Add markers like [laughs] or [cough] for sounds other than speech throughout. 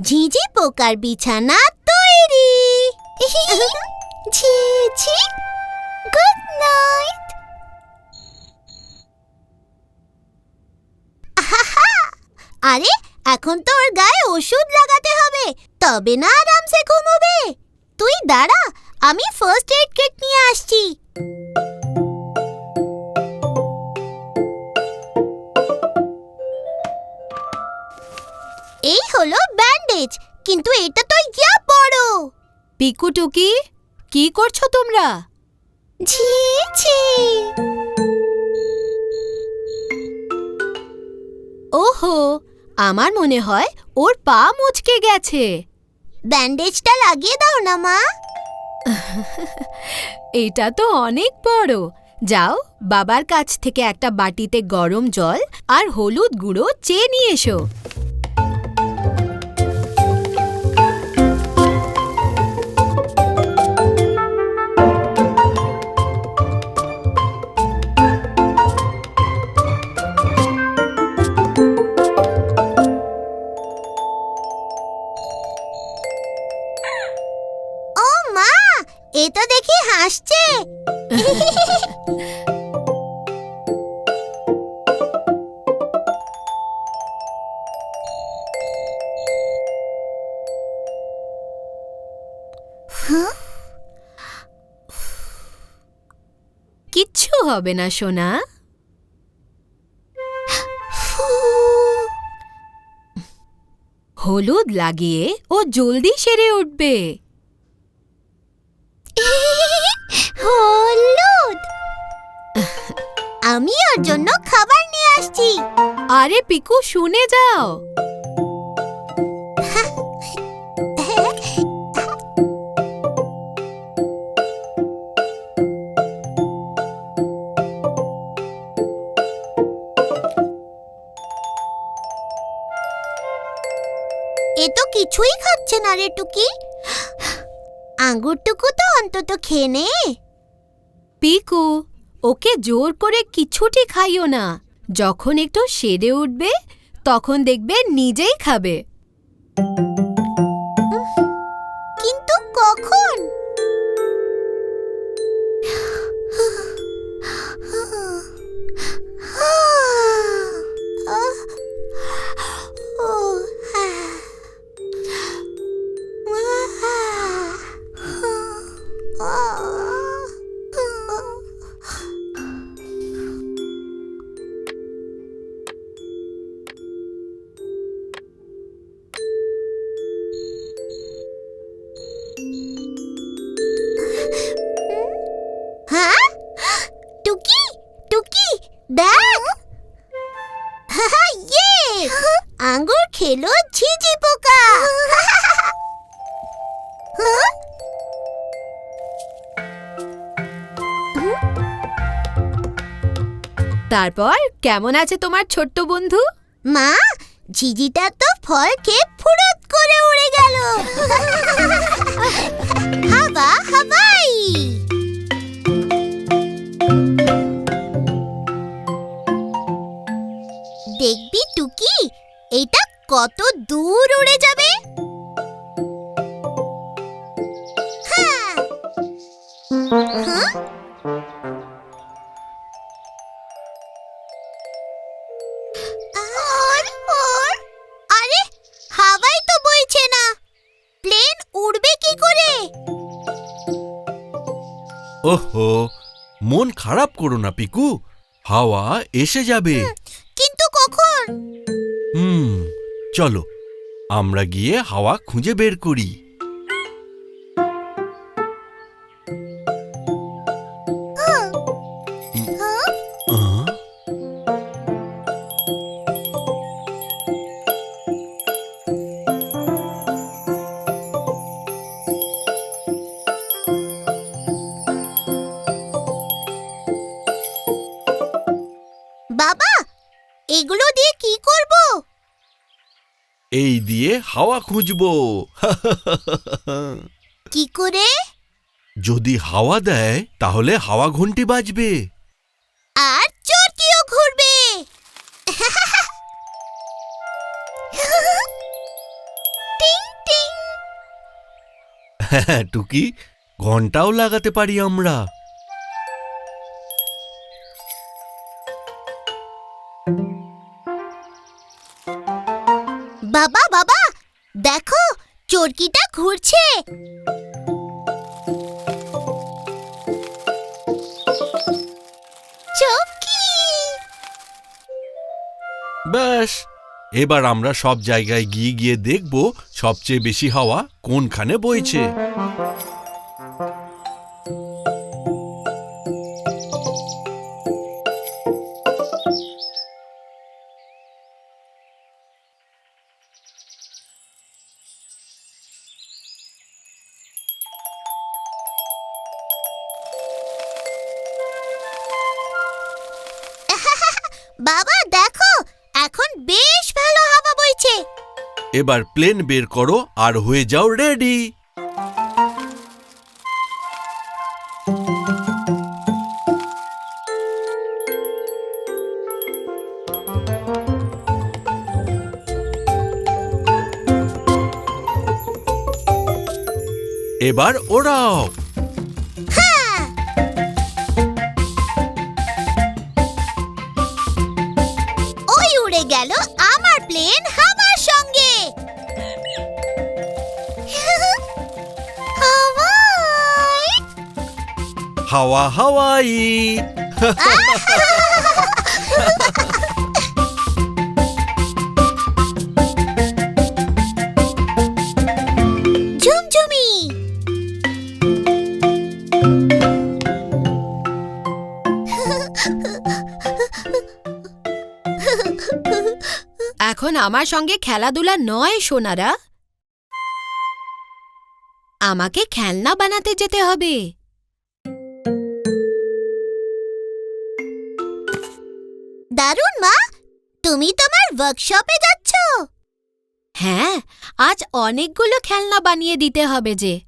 ঝিঝি পোকার বিছানা তৈরি। ছি গুড নাইট। আরে, এখন তো ওর গায়ে ওষুধ লাগাতে হবে। তবে না আরামসে ঘুমোবে। তুই দাঁড়া, আমি ফার্স্ট এড কিট নিয়ে আসছি। এই হলো ব্যান্ডেজ কিন্তু এটা তো ইয়া বড়। পিকু টুকি কি করছ তোমরা? ছি ছি। ওহো আমার মনে হয় ওর পা মুচকে গেছে। ব্যান্ডেজটা লাগিয়ে দাও না মা। [laughs] এটা তো অনেক বড়। যাও বাবার কাছ থেকে একটা বাটিতে গরম জল আর হলুদ গুঁড়ো চেয়ে নিয়ে এসো। এ তো দেখি হাসছে। কিচ্ছু হবে না সোনা। হলুদ লাগিয়ে ও জলদি সেরে উঠবে। আরে পিকু শুনে যাও। এ তো কিছুই খাচ্ছে না রে টুকি। আঙ্গুরটুকু তো অন্তত খেয়ে নে। পিকু ওকে জোর করে কিছুটি খাইও না। যখন একটু সেরে উঠবে তখন দেখবে নিজেই খাবে। কিন্তু কখন? হ্যাঁ [laughs] তারপর কেমন আছে তোমার ছোট্ট বন্ধু? মা ঝিঝিটা তো ফল খেয়ে ফুরত করে উড়ে গেল। পিকু হাওয়া এসে যাবে। কিন্তু কখন? হুম চলো আমরা গিয়ে হাওয়া খুঁজে বের করি। হাওয়া খুঁজবো। কি করে? যদি হাওয়া দেয় তাহলে হাওয়া ঘন্টি বাজবে। আর চরকিও ঘুরবে? হ্যাঁ টুকি ঘন্টাও লাগাতে পারি আমরা। চরকিটা ঘুরছে। ব্যাস, এবার আমরা সব জায়গায় গিয়ে গিয়ে দেখব সবচেয়ে বেশি হাওয়া কোনখানে বইছে। এবার প্লেন বের করো আর হয়ে যাও রেডি এবার ওড়াও। হাওয়া হাওয়াই। ঝুমঝুমি। এখন আমার সঙ্গে খেলাধুলা নয় সোনারা। আমাকে খেলনা বানাতে যেতে হবে। দারুণ মা। তুমি তোমার ওয়ার্কশপে যাচ্ছ। হ্যাঁ আজ অনেকগুলো খেলনা বানিয়ে দিতে হবে যে।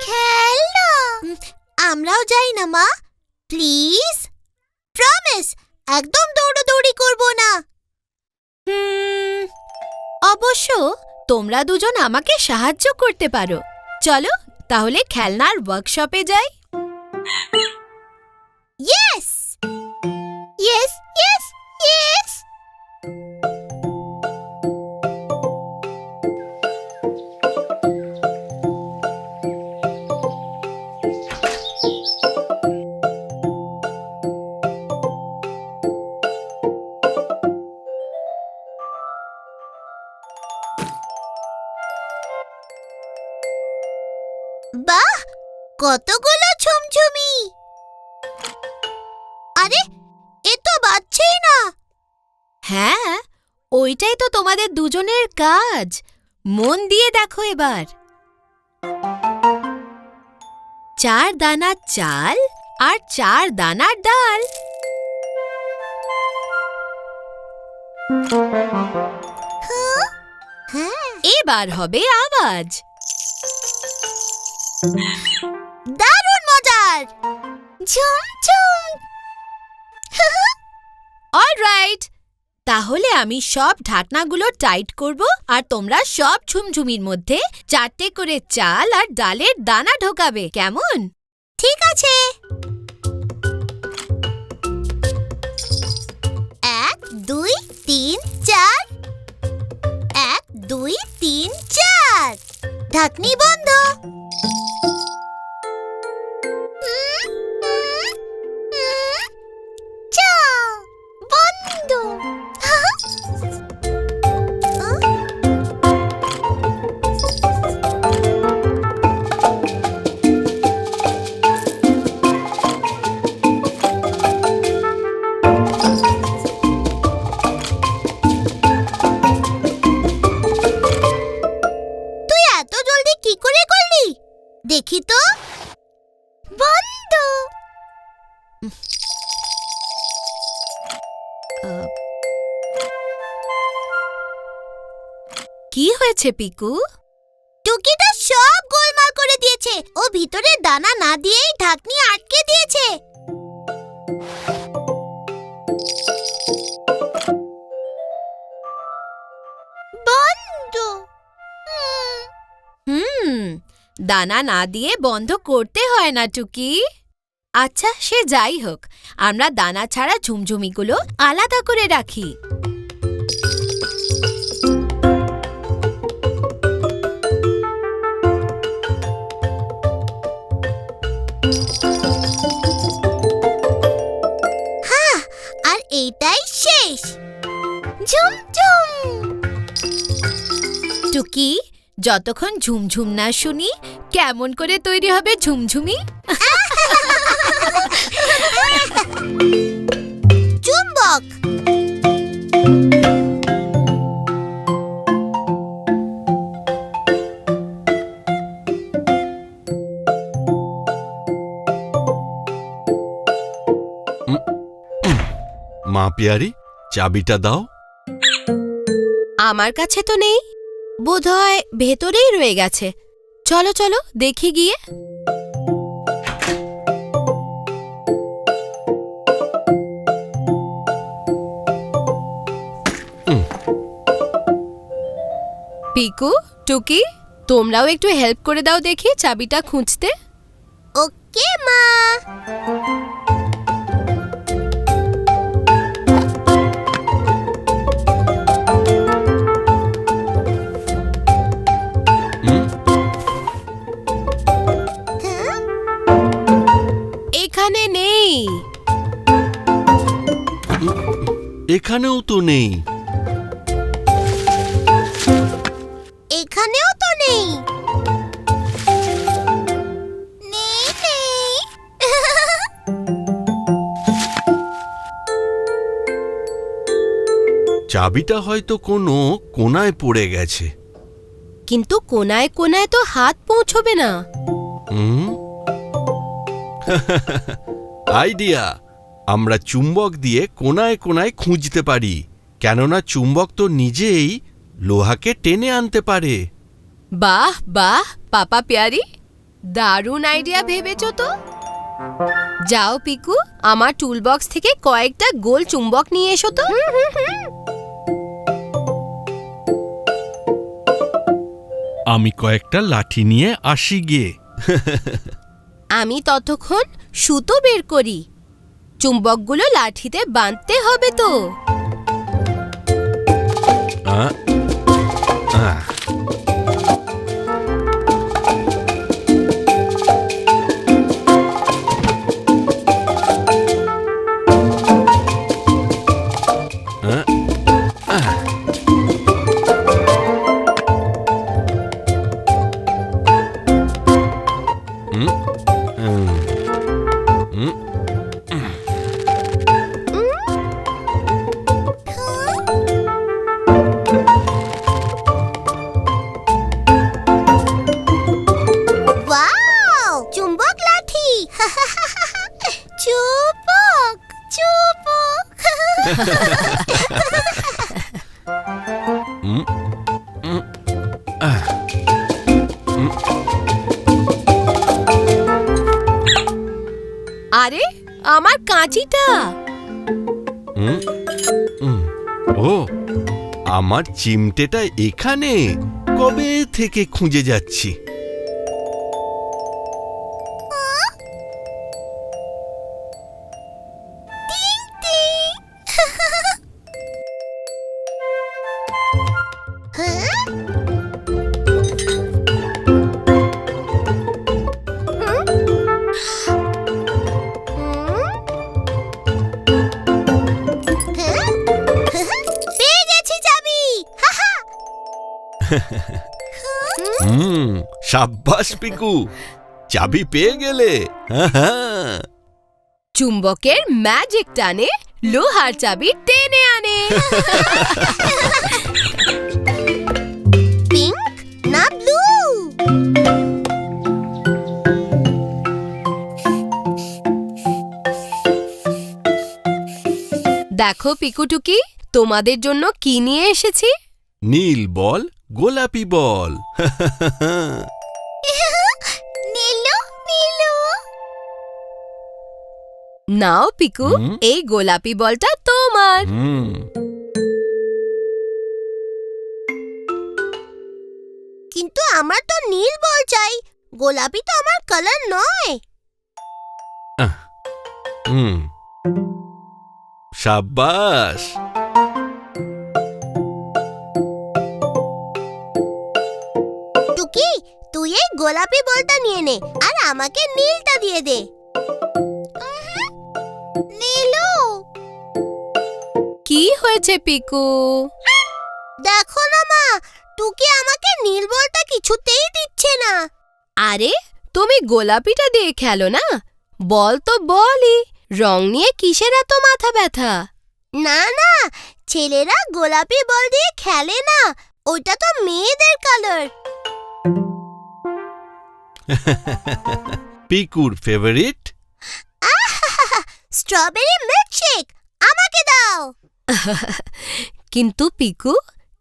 খেলনা? আমরাও যাই না মা। প্লিজ প্রমিস একদম দৌড়াদৌড়ি করব না। অবশ্য তোমরা দুজন আমাকে সাহায্য করতে পারো। চলো তাহলে খেলনার ওয়ার্কশপে যাই। ইয়েস ইয়েস ইয়েস কাজ মন দিয়ে দেখো এবার। চার দানা চাল আর চার দানার ডাল। এবার হবে আওয়াজ। দারুণ মজার! ঝুমঝুম অলরাইট [laughs] তাহলে আমি সব ঢাকনাগুলো টাইট করব আর তোমরা সব ঝুমঝুমির মধ্যে চারটে করে চাল আর ডালের দানা ঢোকাবে, কেমন? ঠিক আছে। এক, দুই, তিন, চার। এক, দুই, তিন, চার। ঢাকনি বন্ধ। হয়েছে পিকু? টুকিটা সব গোলমাল করে দিয়েছে। ও ভিতরে দানা না দিয়েই ঢাকনি আটকে দিয়েছে। হুম। দানা না দিয়ে বন্ধ করতে হয় না, টুকি। আচ্ছা সে যাই হোক। আমরা দানা ছাড়া ঝুমঝুমিগুলো আলাদা করে রাখি। এইটাই শেষ। ঝুমঝুম টুকি যতক্ষণ ঝুমঝুম না শুনি কেমন করে তৈরি হবে ঝুমঝুমি? [laughs] চুম্বক। পিয়ারি চাবিটা দাও। আমার কাছে তো নেই। বোধহয় ভেতরেই রয়ে গেছে। চলো চলো দেখি গিয়ে। পিকু টুকি তোমরাও একটু হেল্প করে দাও দেখি চাবিটা খুঁজতে। ওকে মা। নেই এখানেও তো নেই। এখানেও তো নেই। নেই নেই। চাবিটা হয়তো কোনো কোনায় পড়ে গেছে। কিন্তু কোনায় কোনায় তো হাত পৌঁছবে না। হুম [laughs] আইডিয়া। আমরা চুম্বক দিয়ে কোনায় কোনায় খুঁজতে পারি কেননা চুম্বক তো নিজেই লোহাকে টেনে আনতে পারে। বাহ বাহ পাপা প্যারি দারুণ আইডিয়া ভেবেছ তো? যাও পিকু আমার টুলবক্স থেকে কয়েকটা গোল চুম্বক নিয়ে এসো তো। আমি কয়েকটা লাঠি নিয়ে আসি গিয়ে। [laughs] আমি ততক্ষণ সুতো বের করি। চুম্বকগুলো লাঠিতে বাঁধতে হবে তো। আহ, আমার চিমটেটা এখানে? কবে থেকে খুঁজে যাচ্ছি? [laughs] হ্যাঁ? সাব্বাস পিকু চাবি পেয়ে গেলে হ্যাঁ, হ্যাঁ। চুম্বকের ম্যাজিক টানে লোহার চাবি টেনে আনে। পিঙ্ক না ব্লু দেখো পিকুটুকি তোমাদের জন্য কি নিয়ে এসেছি? নীল বল গোলাপি বল। [laughs] নাও পিকু এই গোলাপি বলটা তোমার। কিন্তু আমার তো নীল বল চাই গোলাপি তো আমার কালার নয়। হুম। সাব্বাস। টুকি তুই এই গোলাপি বলটা নিয়ে নে আর আমাকে নীলটা দিয়ে দে। হয়েছে পিকু? দেখো না মা টুকি আমাকে নীল বলটা কিছুতেই দিচ্ছে না। আরে তুমি গোলাপিটা দিয়ে খেলো না? বল তো বলই রং নিয়ে কিসের এত মাথা ব্যথা? না না ছেলেরা গোলাপি বল দিয়ে খেলে না ওইটা তো মেয়েদের কালার। [laughs] পিকুর ফেভারিট স্ট্রবেরি মিল্কশেক আমাকে দাও। [laughs] কিন্তু পিকু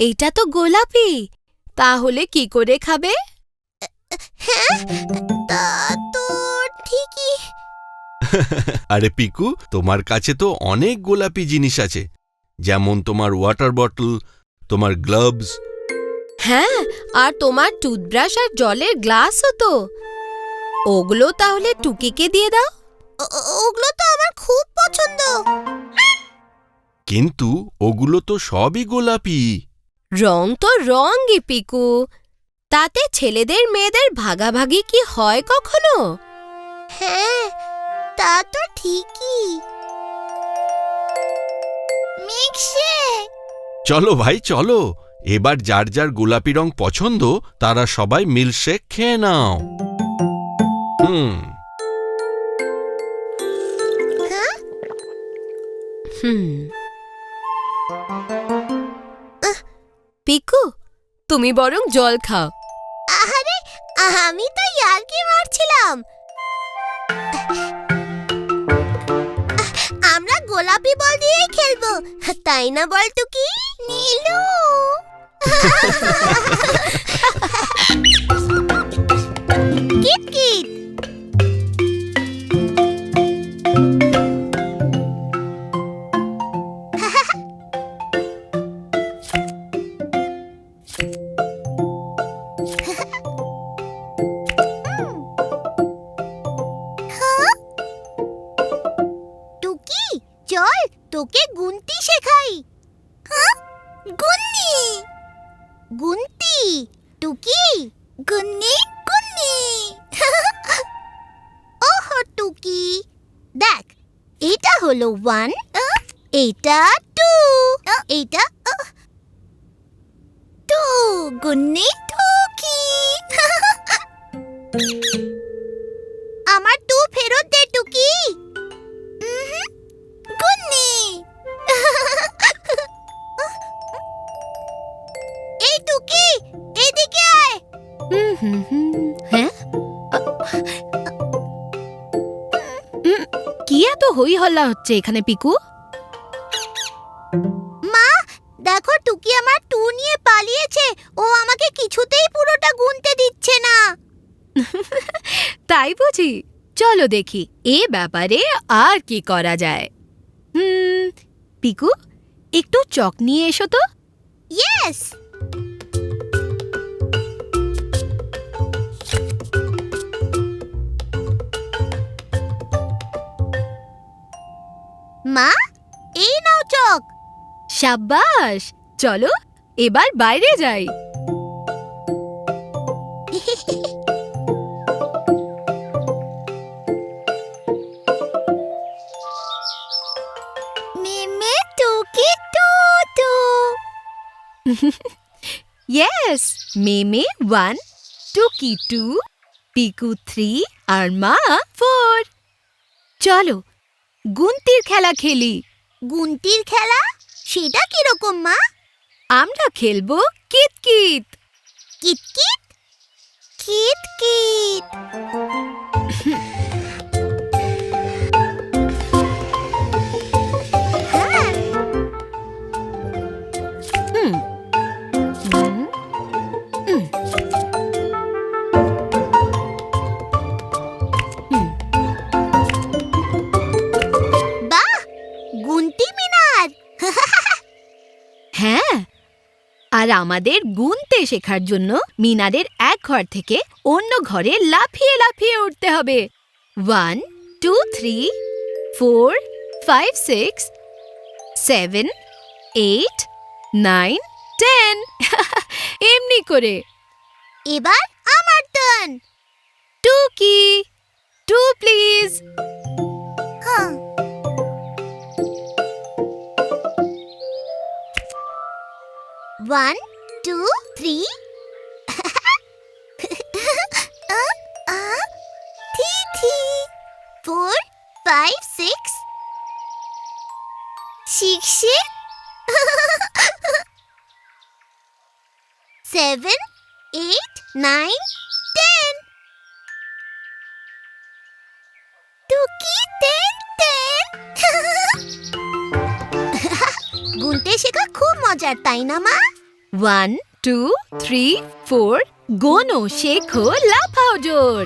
এইটা তো গোলাপি। তাহলে কি করে খাবে? হ্যাঁ তা তো ঠিকই। [laughs] আরে পিকু তোমার কাছে তো অনেক গোলাপি জিনিস আছে। যেমন তোমার ওয়াটার বটল তোমার গ্লাভস হ্যাঁ আর তোমার টুথব্রাশ আর জলের গ্লাসও তো। ওগুলো তাহলে টুকিকে দিয়ে দাও। ওগুলো তো আমার খুব পছন্দ। কিন্তু ওগুলো তো সবই গোলাপি। রং তো রঙই পিকু। তাতে ছেলেদের মেয়েদের ভাগাভাগি কি হয় কখনো? হ্যাঁ তা তো ঠিকই। মিক্সে! চলো ভাই চলো। এবার যার যার গোলাপি রং পছন্দ তারা সবাই মিল্কশেক খেয়ে নাও। হুম। হুম। পিকু, তুমি বরং জল খাও। আরে আমি তো ইয়ার্কি মারছিলাম। আমরা গোলাপি বল দিয়েই খেলব, তাই না বল তো কি নীলু। কিট কিট তোকে গুনতি শেখাই। গুন্নি গুনতি? টুকি? গুন্নি? গুন্নি। ওহো টুকি। দেখ এটা হলো ওয়ান এটা টু এটা টু গুন্নি? হ্যাঁ কি এত হই হল্লা হচ্ছে এখানে পিকু? মা দেখো টুকি আমার টু নিয়ে পালিয়েছে। ও আমাকে কিছুতেই পুরোটা গুনতে দিচ্ছে না। তাই বুঝি? চলো দেখি এ ব্যাপারে আর কি করা যায়। হুম পিকু একটু চক নিয়ে এসো তো। ইয়েস মা এই নাও চক। সাব্বাস চলো এবার বাইরে যাই। [laughs] মিমি টুকি টু টু ইয়েস মেমে ওয়ান টুকি টু পিকু থ্রি আর মা ফোর চলো গুনতির খেলা খেলি। গুন্তির খেলা? সেটা কীরকম মা? আমরা খেলব কিতকিত। কিতকিত? কিত আর আমাদের গুনতে শেখার জন্য মিনাদের এক ঘর থেকে অন্য ঘরে লাফিয়ে লাফিয়ে উঠতে হবে। One two three four five six seven eight nine ten এমনি করে। এবার আমার টার্ন টু কি two please one two three four five six six seven eight nine ten টুকি টেন টেন গুনতে শেখা খুব মজার তাই না মা ওয়ান টু থ্রি ফোর গোনো শেখো লাফাও জোর